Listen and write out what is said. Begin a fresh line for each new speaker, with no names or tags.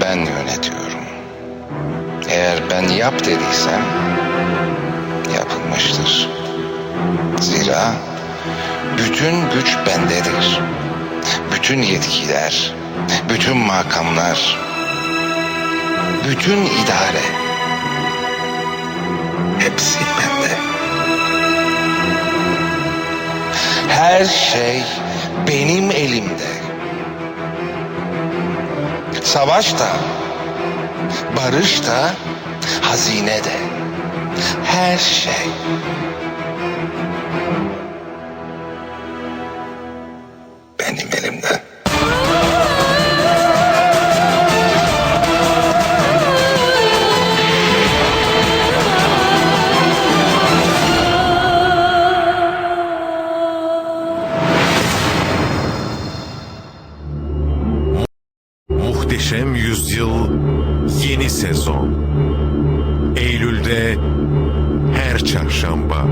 ben yönetiyorum. Eğer ben yap dediysem yapılmıştır. Zira bütün güç bendedir. Bütün yetkiler, bütün makamlar, bütün idare hepsi bende. Her şey benim elimde. Savaş da, barış da, hazine de. Her şey.
Muhteşem Yüzyıl yeni sezon. Eylül'de her çarşamba